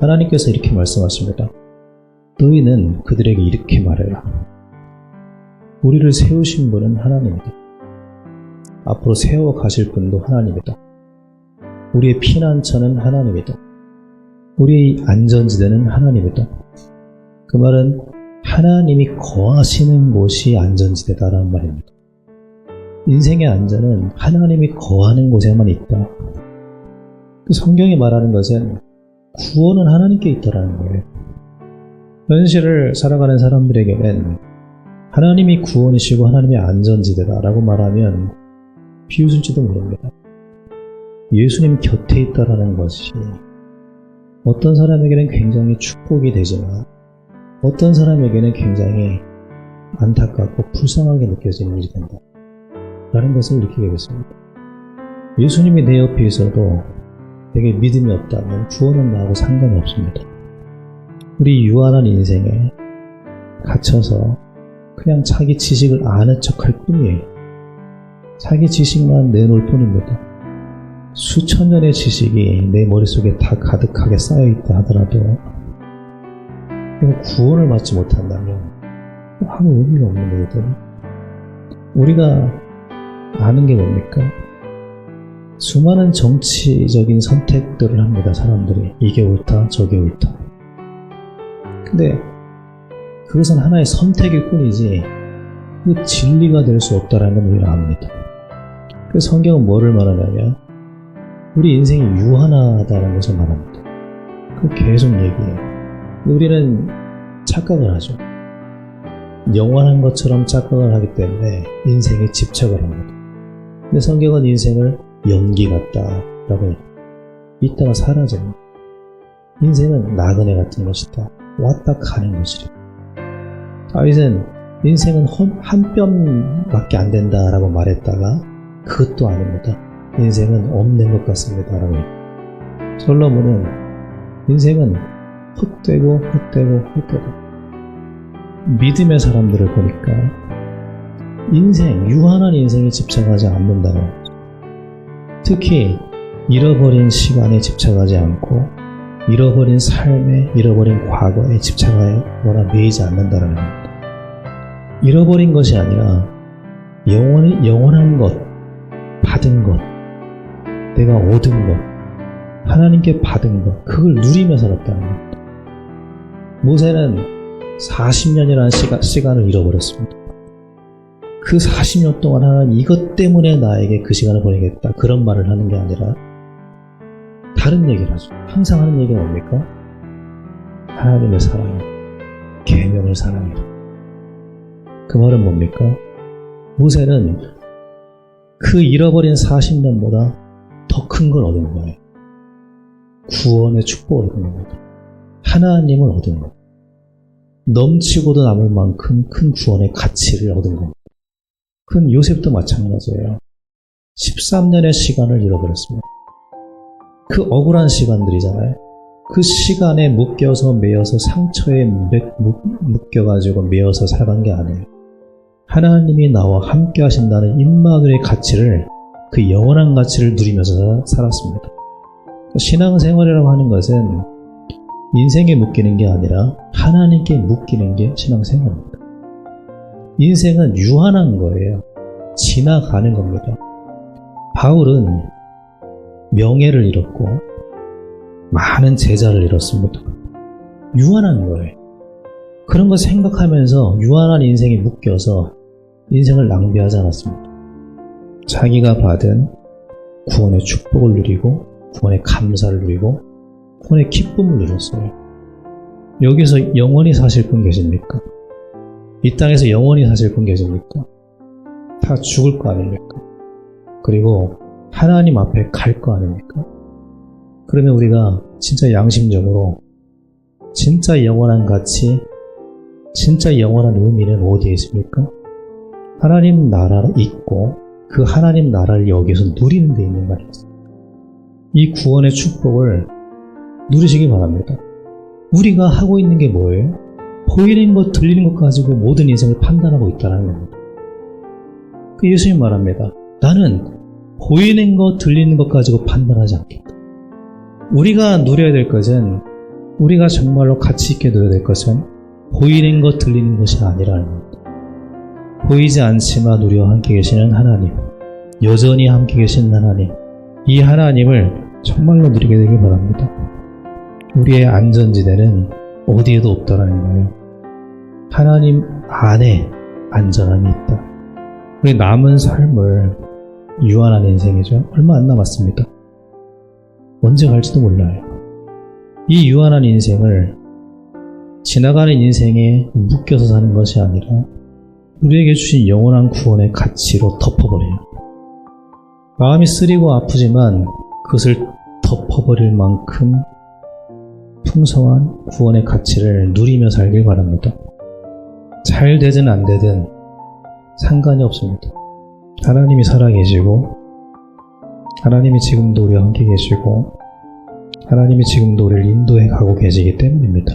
하나님께서 이렇게 말씀하십니다. 너희는 그들에게 이렇게 말해라. 우리를 세우신 분은 하나님이다. 앞으로 세워 가실 분도 하나님이다. 우리의 피난처는 하나님이다. 우리의 안전지대는 하나님이다. 그 말은 하나님이 거하시는 곳이 안전지대다라는 말입니다. 인생의 안전은 하나님이 거하는 곳에만 있다. 그 성경이 말하는 것은 구원은 하나님께 있다라는 거예요. 현실을 살아가는 사람들에게는 하나님이 구원이시고 하나님이 안전지대다라고 말하면 비웃을지도 모릅니다. 예수님 곁에 있다라는 것이 어떤 사람에게는 굉장히 축복이 되지만 어떤 사람에게는 굉장히 안타깝고 불쌍하게 느껴지는 일이 된다. 라는 것을 느끼게 됐습니다. 예수님이 내 옆에 있어도 내게 믿음이 없다면 구원은 나하고 상관이 없습니다. 우리 유한한 인생에 갇혀서 그냥 자기 지식을 아는 척할 뿐이에요. 자기 지식만 내놓을 뿐입니다. 수천 년의 지식이 내 머릿속에 다 가득하게 쌓여있다 하더라도 내가 구원을 받지 못한다면 아무 의미가 없는 거거든요. 우리가 아는 게 뭡니까? 수많은 정치적인 선택들을 합니다, 사람들이. 이게 옳다, 저게 옳다. 근데 그것은 하나의 선택일 뿐이지 그 진리가 될 수 없다는 걸 우리는 압니다. 그 성경은 뭐를 말하냐면 우리 인생이 유한하다는 것을 말합니다. 그 계속 얘기해요. 우리는 착각을 하죠. 영원한 것처럼 착각을 하기 때문에 인생에 집착을 합니다. 근데 성경은 인생을 연기 같다 라고 해요. 이따가 사라져요. 인생은 나그네 같은 것이다. 왔다 가는 것이래. 다윗은 인생은 한 뼘밖에 안 된다라고 말했다가 그것도 아닙니다. 인생은 없는 것 같습니다라고 해요. 솔로몬은 인생은 헛되고 헛되고 헛되고 믿음의 사람들을 보니까 인생, 유한한 인생에 집착하지 않는다는. 특히 잃어버린 시간에 집착하지 않고 잃어버린 삶에, 잃어버린 과거에 집착하거나 매이지 않는다는 겁니다. 잃어버린 것이 아니라 영원히, 영원한 것, 받은 것, 내가 얻은 것, 하나님께 받은 것, 그걸 누리며 살았다는 겁니다. 모세는 40년이라는 시간, 시간을 잃어버렸습니다. 그 40년 동안 하나님 이것 때문에 나에게 그 시간을 보내겠다. 그런 말을 하는 게 아니라 다른 얘기를 하죠. 항상 하는 얘기가 뭡니까? 하나님의 사랑이 계명을 사랑해라. 그 말은 뭡니까? 모세는 그 잃어버린 40년보다 더 큰 걸 얻은 거예요. 구원의 축복을 얻은 겁니다. 하나님을 얻은 거예요. 넘치고도 남을 만큼 큰 구원의 가치를 얻은 겁니다. 큰 요셉도 마찬가지예요. 13년의 시간을 잃어버렸습니다. 그 억울한 시간들이잖아요. 그 시간에 묶여서 매여서 상처에 묶여가지고 매여서 살아간 게 아니에요. 하나님이 나와 함께 하신다는 임마누의 가치를 그 영원한 가치를 누리면서 살았습니다. 신앙생활이라고 하는 것은 인생에 묶이는 게 아니라 하나님께 묶이는 게 신앙생활입니다. 인생은 유한한 거예요. 지나가는 겁니다. 바울은 명예를 잃었고 많은 제자를 잃었습니다. 유한한 거예요. 그런 거 생각하면서 유한한 인생에 묶여서 인생을 낭비하지 않았습니다. 자기가 받은 구원의 축복을 누리고 구원의 감사를 누리고 구원의 기쁨을 누렸어요. 여기서 영원히 사실 분 계십니까? 이 땅에서 영원히 사실 분 계십니까? 다 죽을 거 아닙니까? 그리고 하나님 앞에 갈 거 아닙니까? 그러면 우리가 진짜 양심적으로 진짜 영원한 가치, 진짜 영원한 의미는 어디에 있습니까? 하나님 나라 있고 그 하나님 나라를 여기서 누리는 데 있는 말이었습니다. 이 구원의 축복을 누리시기 바랍니다. 우리가 하고 있는 게 뭐예요? 보이는 것, 들리는 것 가지고 모든 인생을 판단하고 있다는 겁니다. 그 예수님 말합니다. 나는 보이는 것, 들리는 것 가지고 판단하지 않겠다. 우리가 누려야 될 것은 우리가 정말로 가치 있게 누려야 될 것은 보이는 것 들리는 것이 아니라는 겁니다. 보이지 않지만 우리와 함께 계시는 하나님, 여전히 함께 계신 하나님, 이 하나님을 정말로 누리게 되길 바랍니다. 우리의 안전지대는 어디에도 없다라는 거예요. 하나님 안에 안전함이 있다. 우리 남은 삶을 유한한 인생이죠. 얼마 안 남았습니다. 언제 갈지도 몰라요. 이 유한한 인생을 지나가는 인생에 묶여서 사는 것이 아니라 우리에게 주신 영원한 구원의 가치로 덮어버려요. 마음이 쓰리고 아프지만 그것을 덮어버릴 만큼 풍성한 구원의 가치를 누리며 살길 바랍니다. 잘 되든 안 되든 상관이 없습니다. 하나님이 살아계시고 하나님이 지금도 우리와 함께 계시고 하나님이 지금도 우리를 인도해 가고 계시기 때문입니다.